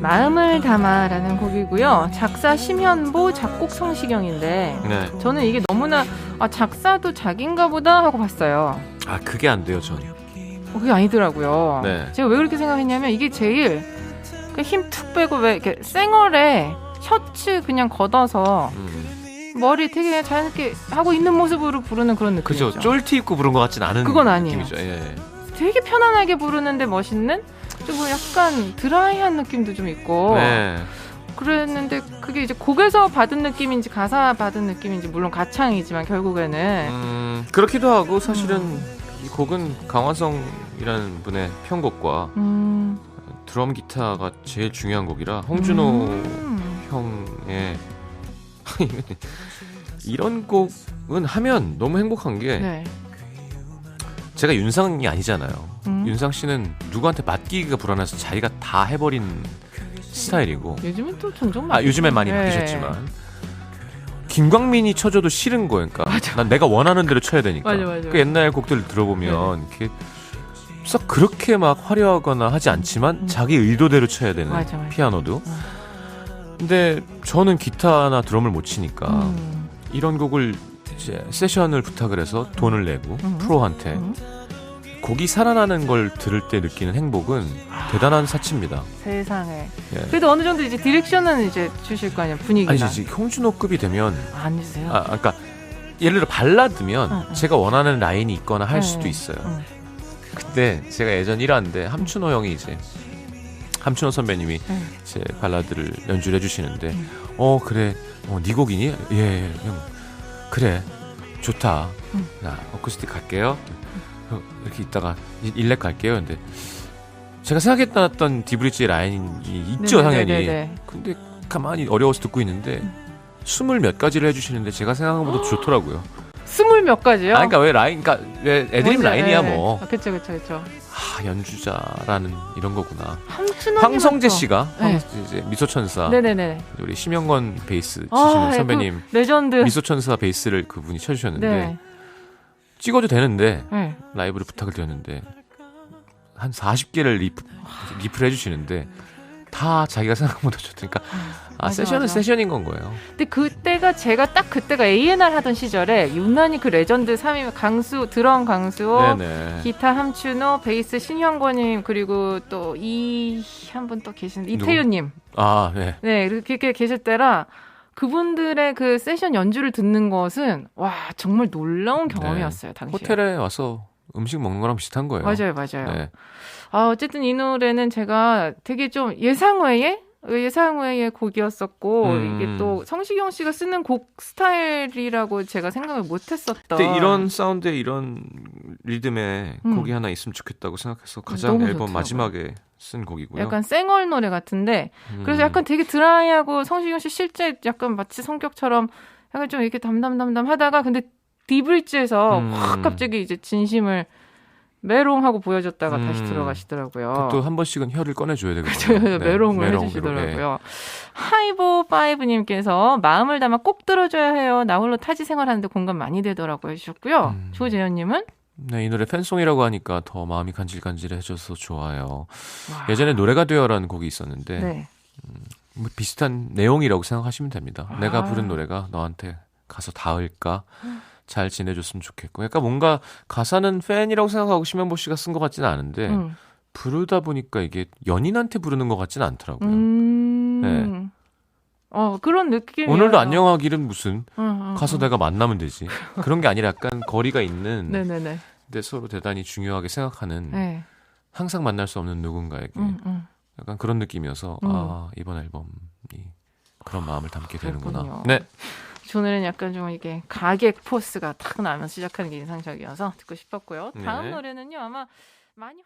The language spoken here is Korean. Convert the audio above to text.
마음을 담아라는 곡이고요. 작사 심현보, 작곡 성시경인데 네. 저는 이게 너무나 아 작사도 자기인가 보다 하고 봤어요. 아 그게 안 돼요 전. 어, 그게 아니더라고요. 네. 제가 왜 그렇게 생각했냐면 이게 제일 힘 툭 빼고 왜 이렇게 쌩얼에 셔츠 그냥 걷어서 음. 머리 되게 자연스럽게 하고 있는 모습으로 부르는 그런 느낌이죠. 그죠. 쫄티 입고 부른 것 같진 않은 그건 아니에요. 느낌이죠. 예. 되게 편안하게 부르는데 멋있는 좀 약간 드라이한 느낌도 좀 있고 네. 그랬는데 그게 이제 곡에서 받은 느낌인지 가사 받은 느낌인지 물론 가창이지만 결국에는 음, 그렇기도 하고 사실은 이 곡은 강화성이라는 분의 편곡과 음, 드럼 기타가 제일 중요한 곡이라 홍준호 음. 형의 이런 곡은 하면 너무 행복한 게 네. 제가 윤상이 아니잖아요. 음. 윤상 씨는 누구한테 맡기기가 불안해서 자기가 다 해버린 스타일이고 요즘은 또 종종 아 요즘엔 많이 네. 바뀌셨지만 김광민이 쳐줘도 싫은 거예요. 그러니까 난 내가 원하는 대로 쳐야 되니까. 맞아, 맞아. 그 옛날 곡들 들어보면 이렇게 썩 그렇게 막 화려하거나 하지 않지만 음. 자기 의도대로 쳐야 되는 맞아, 맞아. 피아노도. 근데 저는 기타나 드럼을 못 치니까 음. 이런 곡을 이제 세션을 부탁을 해서 돈을 내고 음. 프로한테 음. 곡이 살아나는 걸 들을 때 느끼는 행복은 대단한 사치입니다. 세상에. 예. 그래도 어느 정도 이제 디렉션은 이제 주실 거 아니야 분위기나. 아니 이제 홍준호급이 되면 아, 안 주세요. 아 그러니까 예를 들어 발라드면 응, 응. 제가 원하는 라인이 있거나 할 응, 수도 응, 있어요. 응. 근데 제가 예전 1화인데 함춘호 형이 이제 함춘호 선배님이 응. 제 발라드를 연주를 해주시는데 응. 어 그래 어 네 곡이니 예형 그래 좋다 응. 나 어쿠스틱 갈게요 형, 이렇게 있다가 일- 일렉 갈게요 근데 제가 생각했던 디브리지 라인이 있죠 당연히 네네네네. 근데 가만히 어려워서 듣고 있는데 스물 몇 가지를 해주시는데 제가 생각한 것보다 좋더라고요. 스물 몇 가지요? 아, 그러니까 왜 라인, 그러니까 왜 애드립 라인이야 네, 뭐. 네. 아, 그쵸 그쵸 그쵸. 아, 연주자라는 이런 거구나. 황성재 씨가 네. 황- 이제 미소천사 네네네. 우리 심영건 베이스 치시는 아, 선배님 레전드. 미소천사 베이스를 그분이 쳐주셨는데 네. 찍어도 되는데 네. 라이브를 부탁을 드렸는데 한 40개를 리프, 리프를 해주시는데 다 자기가 생각한 것보다 좋으니까 아 맞아, 세션은 맞아. 세션인 건 거예요. 근데 그때가 제가 딱 그때가 A&R 하던 시절에 유난히 그 레전드 3위 강수 드럼 강수호 네네. 기타 함춘호 베이스 신현권님 그리고 또 이 한 분 또 계시는 이태윤님 아 네. 네 이렇게 계실 때라 그분들의 그 세션 연주를 듣는 것은 와 정말 놀라운 경험이었어요 당시에 호텔에 와서 음식 먹는 거랑 비슷한 거예요. 맞아요 맞아요 네. 아 어쨌든 이 노래는 제가 되게 좀 예상외의 예상외의 곡이었었고 음. 이게 또 성시경 씨가 쓰는 곡 스타일이라고 제가 생각을 못했었던 근데 이런 사운드에 이런 리듬에 음. 곡이 하나 있으면 좋겠다고 생각해서 가장 앨범 좋더라고요. 마지막에 쓴 곡이고요. 약간 쌩얼 노래 같은데 음. 그래서 약간 되게 드라이하고 성시경 씨 실제 약간 마치 성격처럼 약간 좀 이렇게 담담담담 하다가 근데 디브리지에서 음. 확 갑자기 이제 진심을 메롱하고 보여줬다가 다시 음. 들어가시더라고요. 또 한 번씩은 혀를 꺼내줘야 되거든요. 네, 메롱을 메롱으로, 해주시더라고요. 하이보 파이브님께서 마음을 담아 꼭 들어줘야 해요. 나 홀로 타지 생활하는데 공감 많이 되더라고요 해주셨고요. 음. 조재현님은 네, 이 노래 팬송이라고 하니까 더 마음이 간질간질해져서 좋아요. 와, 예전에 노래가 되어라는 곡이 있었는데 네. 뭐 비슷한 내용이라고 생각하시면 됩니다. 아. 내가 부른 노래가 너한테 가서 닿을까? 잘 지내줬으면 좋겠고. 약간 뭔가 가사는 팬이라고 생각하고 심현보 씨가 쓴 것 같지는 않은데 음. 부르다 보니까 이게 연인한테 부르는 것 같지는 않더라고요. 음. 어 그런 느낌. 네. 오늘도 안녕하기는 무슨 음, 가서 내가 만나면 되지. 그런 게 아니라 약간 거리가 있는 네네네. 근데 서로 대단히 중요하게 생각하는 네. 항상 만날 수 없는 누군가에게. 약간 그런 느낌이어서 음. 아 이번 앨범이 그런 마음을 담게 되는구나. 그렇군요. 네. 오늘은 약간 좀 이게 가객 포스가 탁 나면서 시작하는 게 인상적이어서 듣고 싶었고요. 다음 네. 노래는요 아마 많이